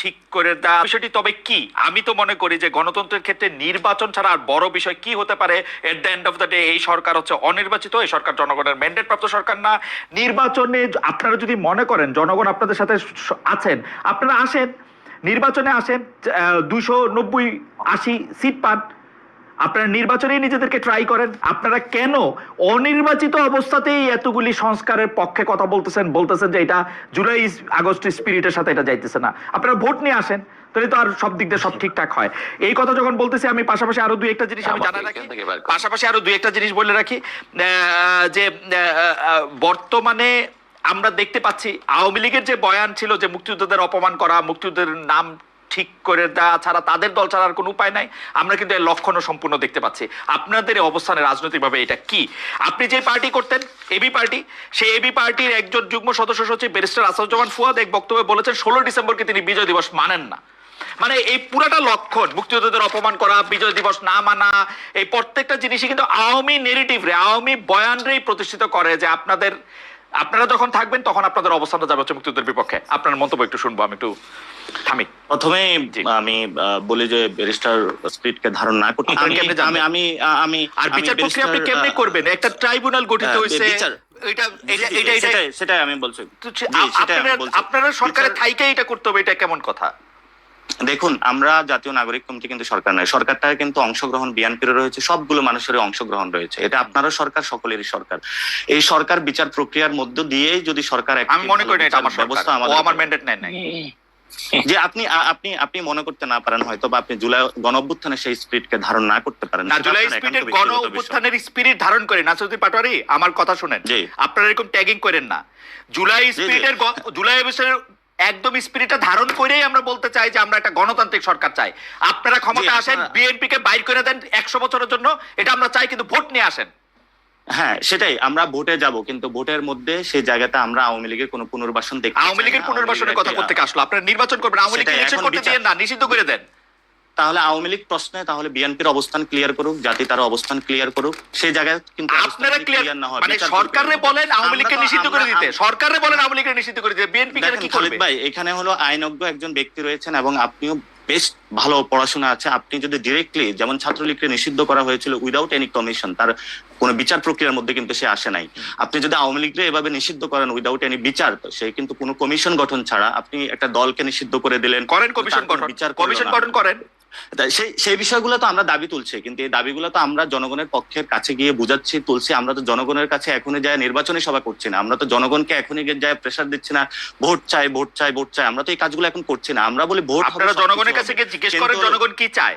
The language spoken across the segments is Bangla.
ঠিক করে দেওয়া বিষয়টি তবে কি? আমি তো মনে করি যে গণতন্ত্রের ক্ষেত্রে নির্বাচন ছাড়া আর বড় বিষয় কি হতে পারে? At the end of the day এই সরকার হচ্ছে অনির্বাচিত, এই সরকার জনগণের ম্যান্ডেট প্রাপ্ত সরকার না। নির্বাচনে আপনারা যদি মনে করেন, জনগণ আপনাদের সাথে আছেন, আপনারা আসেন, নির্বাচনে আসেন দুশো নব্বই আশি সিট পান আপনারা নির্বাচনেই নিজেদেরকে ট্রাই করেন। আপনারা কেন অনির্বাচিত অবস্থাতেই এতগুলি সংস্কারের পক্ষে কথা বলতেছেন বলতেছেন যে এটা জুলাই আগস্ট স্পিরিটের সাথে এটা যাইতেছে না। আপনারা ভোট নিয়ে আসেন তাহলে তো আর সব দিক দিয়ে সব ঠিকঠাক হয়। এই কথা যখন বলতেছি আমি পাশাপাশি আরও দুই একটা জিনিস আমি জানা রাখি। পাশাপাশি আরও দুই একটা জিনিস বলে রাখি। আহ, যে বর্তমানে আমরা দেখতে পাচ্ছি আওয়ামী লীগের যে বয়ান ছিল যে মুক্তিযোদ্ধাদের অপমান করা মুক্তিযোদ্ধাদের নাম ঠিক করে দেওয়া ছাড়া তাদের দল ছাড়া আর কোনো উপায় নাই। আমরা কিন্তু এর লক্ষণও সম্পূর্ণ দেখতে পাচ্ছি। আপনাদের এই অবস্থানে রাজনৈতিকভাবে এটা কি? আপনি যে পার্টি করতেন এবি পার্টি, সেই এবি পার্টির একজন যুগ্ম সদস্য সচিব ব্যারিস্টার আসাদুজ্জামান ফুয়াদ এক বক্তব্যে বলেছেন ষোলো ডিসেম্বরকে তিনি বিজয় দিবস মানেন না। মানে এই পুরাটা লক্ষণ, মুক্তিযোদ্ধাদের অপমান করা, বিজয় দিবস না মানা, এই প্রত্যেকটা জিনিসই কিন্তু আওয়ামী নেগেটিভ রে, আওয়ামী বয়ানরেই প্রতিষ্ঠিত করে যে আপনাদের, আপনারা যখন থাকবেন তখন আপনাদের অবস্থানটা যাবে হচ্ছে মুক্তিযুদ্ধের বিপক্ষে। আপনার মন্তব্য একটু শুনব, আমি একটু থামি। প্রথমে আমি বলি যে ব্যারিস্টার স্পিডকে ধারণ না করতে আমি আমি আমি আমি আর বিচার প্রক্রিয়া আপনি কেমনে করবেন? একটা ট্রাইব্যুনাল গঠিত হয়েছে। সেটাই আমি বলছি। আপনারা সরকারের থাইকে এটা করতে হবে এটা কেমন কথা? দেখুন আমরা জাতীয় নাগরিক কমিটি কিন্তু সরকার নয়। সরকারটা কিন্তু অংশগ্রহণ বিএনপির রয়েছে সবগুলো মানুষের অংশগ্রহণ রয়েছে। এটা আপনারও সরকার সকলেরই সরকার। এই সরকার বিচার প্রক্রিয়ার মধ্য দিয়েই যদি সরকার আমি মনে করি না এটা আমার ব্যবস্থা আমার ম্যান্ডেট নেয় নাই। যে আপনি আপনি আপনি মনে করতে না পারেন হয়তো বা আপনি জুলাই গণ অভ্যুত্থানে সেই স্পিরিটকে ধারণ না করতে পারেন। না জুলাই স্পিরিটের গণ অভ্যুত্থানের স্পিরিট ধারণ করে নাসরুদ্দিন পাটোয়ারি আমার কথা শুনেন। আপনারা এরকম ট্যাগিং করেন না। জুলাই। স্পিরিটের জুলাই অবস্থানের একদম স্পিরিটটা ধারণ করেই আমরা বলতে চাই যে আমরা একটা গণতান্ত্রিক সরকার চাই। আপনারা ক্ষমতা আসেন বিএনপি কে বাইর করে দেন একশো বছরের জন্য এটা আমরা চাই কিন্তু ভোট নিয়ে আসেন। হ্যাঁ সেটাই আমরা ভোটে যাব কিন্তু ভোটের মধ্যে সেই জায়গাতে আমরা আওয়ামী লীগের কোনো পুনর্বাসন দেখি আওয়ামী লীগের পুনর্বাসনের কথা করতে আসলো আপনারা নির্বাচন করবেন আওয়ামী ইলেকশন করতে দিয়ে না নিষিদ্ধ করে দেন। তাহলে আওয়ামী লীগ প্রশ্নে তাহলে বিএনপির অবস্থান ক্লিয়ার করুক জাতি তার অবস্থান ক্লিয়ার করুক সেই জায়গায় কিন্তু আপনারা ক্লিয়ার না হয়, মানে সরকারে বলেন আওয়ামী লীগকে নিষিদ্ধ করে দিতে সরকারে বলেন আওয়ামী লীগকে নিষিদ্ধ করে দিতে বিএনপি কি করবে? ভাই এখানে হলো আইনজ্ঞ একজন ব্যক্তি রয়েছেন এবং আপনিও বেশ ভালো পড়াশোনা আছে। আপনি যদি ডিরেক্টলি যেমন ছাত্রলীগকে নিষিদ্ধ করা হয়েছিল উইদাউট এনি কমিশন তার কোনো বিচার প্রক্রিয়ার মধ্যে কিন্তু সে আসে নাই। আপনি যদি আওয়ামী লীগকে এভাবে নিষিদ্ধ করেন উইদাউট এনি বিচার সে কিন্তু কোনো কমিশন গঠন ছাড়া আপনি একটা দলকে নিষিদ্ধ করে দিলেন। করেন কমিশন গঠন। বিচার কমিশন গঠন করেন। সেই সেই বিষয়গুলো তো আমরা দাবি তুলছি কিন্তু এই দাবিগুলো তো আমরা জনগণের পক্ষের কাছে গিয়ে বুঝাচ্ছি তুলছি। আমরা তো জনগণের কাছে এখনই যায় নির্বাচনী সভা করছি না। আমরা তো জনগণকে এখনই গিয়ে যায় প্রেশার দিচ্ছি না ভোট চাই ভোট চাই ভোট চাই। আমরা তো এই কাজগুলো এখন করছি না। আমরা বলি ভোট আপনারা জনগণের কাছে গিয়ে জিজ্ঞেস করেন জনগণ কি চায়।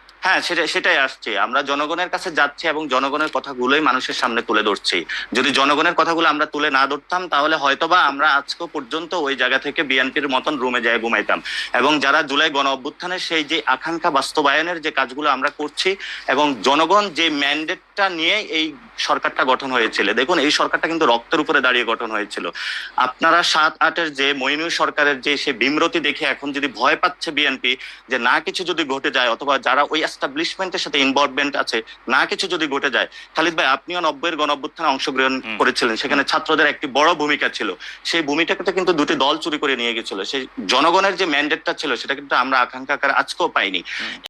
হ্যাঁ সেটা সেটাই আসছে। আমরা জনগণের কাছে যাচ্ছি এবং জনগণের কথাগুলোই মানুষের সামনে তুলে ধরছি। যদি জনগণের কথাগুলো আমরা তুলে না ধরতাম, তাহলে হয়তোবা আমরা আজকে পর্যন্ত ওই জায়গা থেকে বিএনপির মতন রুমে যায় ঘুমাইতাম। এবং যারা জুলাই গণ অভ্যুত্থানের সেই যে আকাঙ্ক্ষা বাস্তবায়নের যে কাজগুলো আমরা করছি, এবং জনগণ যে ম্যান্ডেটটা নিয়ে এই সরকারটা গঠন হয়েছিল। দেখুন এই সরকারটা কিন্তু রক্তের উপরে দাঁড়িয়ে গঠন হয়েছিল। আপনারা সাত আটের যে মইনু সরকারের যে সে বিমরতি দেখে এখন যদি ভয় পাচ্ছে বিএনপি যে না কিছু যদি ঘটে যায় অথবা যারা ওই এস্টাবলিশমেন্টের সাথে ইনভলভমেন্ট আছে না কিছু যদি ঘটে যায় খালিদ ভাই আপনিও নব্বইয়ের গণ অভ্যুত্থানে অংশগ্রহণ করেছিলেন। সেখানে ছাত্রদের একটি বড় ভূমিকা ছিল। সেই ভূমিকাটা কিন্তু দুটি দল চুরি করে নিয়ে গেছিল। সেই জনগণের যে ম্যান্ডেটটা ছিল সেটা কিন্তু আমরা আকাঙ্ক্ষা আজকেও পাইনি।